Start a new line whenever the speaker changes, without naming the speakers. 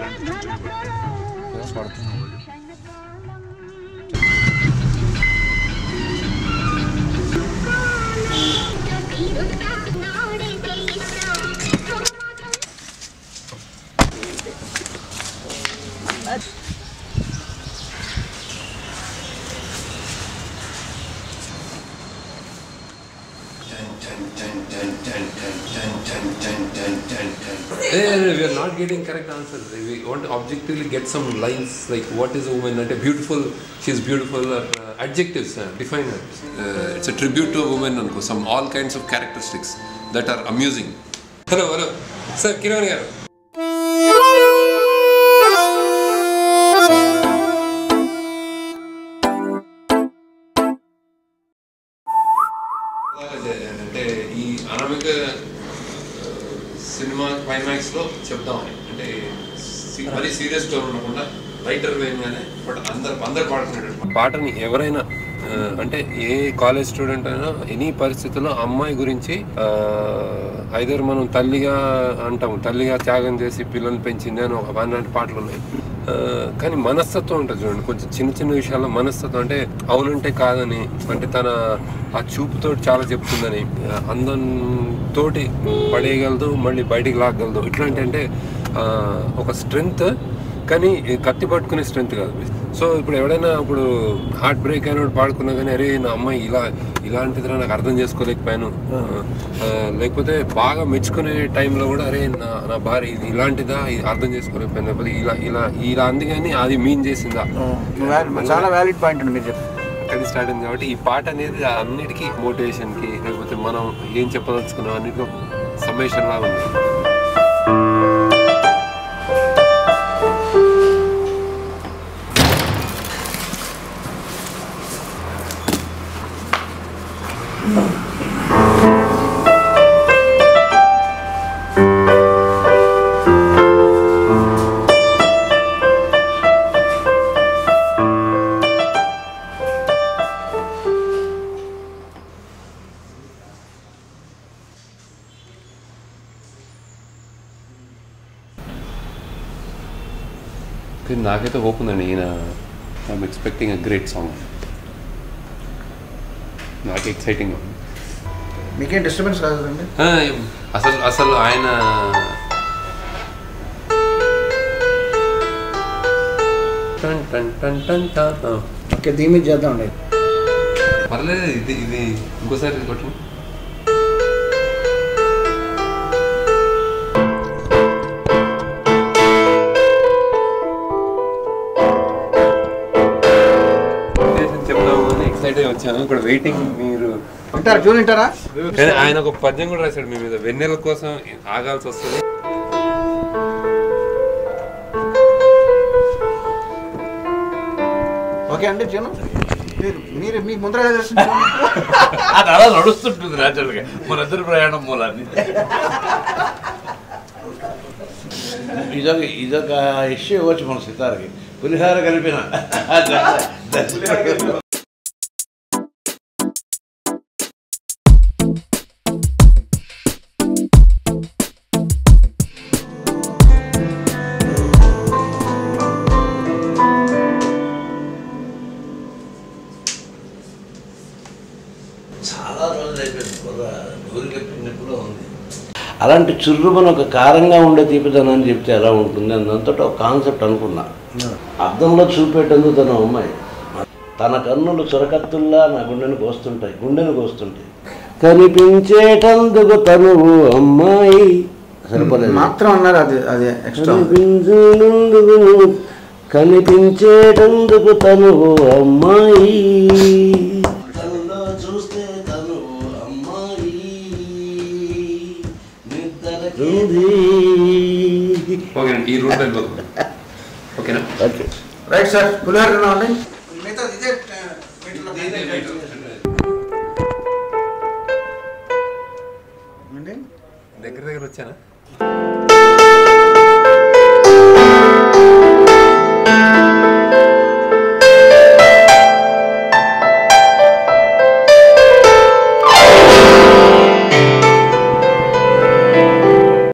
Gracias, we are not getting correct answers. We want to objectively get some lines like what is a woman, not a beautiful, she's beautiful, or uh, adjectives, uh, define her.
Uh, it's a tribute to a woman, some all kinds of characteristics that are amusing.
Hello, hello. Sir, Kiran here. Anamika cinema క్లైమాక్స్లో చెప్దామని. అంటే మరీ serious tone ఉండకుండా writer వేయగానే but అందరు అందరు పాడుతున్నాడు పాటని ఎవరైనా అంటే ఏ కాలేజ్ స్టూడెంట్ అయినా ఎనీ పరిస్థితుల్లో అమ్మాయి గురించి ఐదర్ మనం తల్లిగా అంటాము. తల్లిగా త్యాగం చేసి పిల్లల్ని పెంచింది అని ఒక అలాంటి పాటలు ఉన్నాయి. కానీ మనస్తత్వం ఉంటుంది చూడండి కొంచెం చిన్న చిన్న విషయాల్లో మనస్తత్వం అంటే అవునంటే కాదని అంటే తన ఆ చూపుతో చాలా చెప్తుందని అందం తోటి పడేయగలదు మళ్ళీ బయటికి లాగగలదు. ఇట్లాంటి అంటే ఒక స్ట్రెంగ్త్ కానీ కత్తి పట్టుకునే స్ట్రెంత్ కాదు. సో ఇప్పుడు ఎవడైనా ఇప్పుడు హార్ట్ బ్రేక్ అయినప్పుడు పాడుకున్నా కానీ అరే నా అమ్మాయి ఇలా ఇలాంటిదిరా నాకు అర్థం చేసుకోలేకపోయాను. లేకపోతే బాగా మెచ్చుకునే టైంలో కూడా అరే నా నా భార్య ఇది ఇలాంటిదా? ఇది అర్థం చేసుకోలేకపోయాను లేకపోతే ఇలా ఇలా ఇలా అంది కానీ అది మీన్ చేసిందా?
చాలా వ్యాలిడ్ పాయింట్ అండి మీరు చెప్పారు
స్టార్ట్ అయింది కాబట్టి ఈ పాట అనేది అన్నిటికీ మోటివేషన్కి లేకపోతే మనం ఏం చెప్పదలుచుకున్నాం అన్నిటికీ సమ్మేషన్ లాగా ఉంది. నాకైతే హోప్ ఉందండి ఈయన I'm expecting a great song నాకు ఎక్సైటింగ్
మీకేం డిస్టర్బెన్స్ రాదు కదండి?
ఆ, అసలు అసలు ఆయన టన్ టన్ టన్ టన్ టన్.
ఓకే దీని మీద చేద్దాం
పర్లేదు ఇది ఇది ఇంకోసారి కొట్టండి వచ్చాను ఇక్కడ వెయిటింగ్ మీరు
వింటారా? ట్యూన్ వింటారా?
కానీ ఆయన ఒక పద్యం కూడా రాశాడు మీ మీద. వెన్నెల కోసం ఆగాల్సి వస్తుంది.
ఓకే అండి ట్యూన్ మీరు మీరు మీకు ముందర
అది అలా నడుస్తుంటుంది న్యాచురల్గా మన ఇద్దరు ప్రయాణం మూలాన్ని. ఇదొక ఇదొక ఇష్యూ ఇవ్వచ్చు మన సితార్కి. పులిహార కలిపిన. చాలా రోజులు అయిపోయింది. బుర్ర నూరు కప్పినప్పుడు ఉంది. అలాంటి చుర్రుమని ఒక కారంగా ఉండే తీపిదనాన్ని చెప్తే ఎలా ఉంటుంది అన్నంతటా ఒక కాన్సెప్ట్ అనుకున్నా. అద్దంలో చూపేటందుకు తన అమ్మాయి. తన కన్నులు చురకత్తుల్లా నా గుండెను కోస్తుంటాయి గుండెను కోస్తుంటాయి. కనిపించేటందుకు తనువు అమ్మాయి. సరిపోలేదు.
మాత్రం అన్నారు అది అది ఎక్స్ట్రా.
కనిపించేటందుకు కనిపించేటందుకు తనువు అమ్మాయి.
ఓకేనండి ఈ రూట్ ఓకేనా?
ఓకే.
రైట్ సార్ పులిహార తిన్నామండి మిగతా ఇదే
దగ్గర దగ్గర వచ్చానా?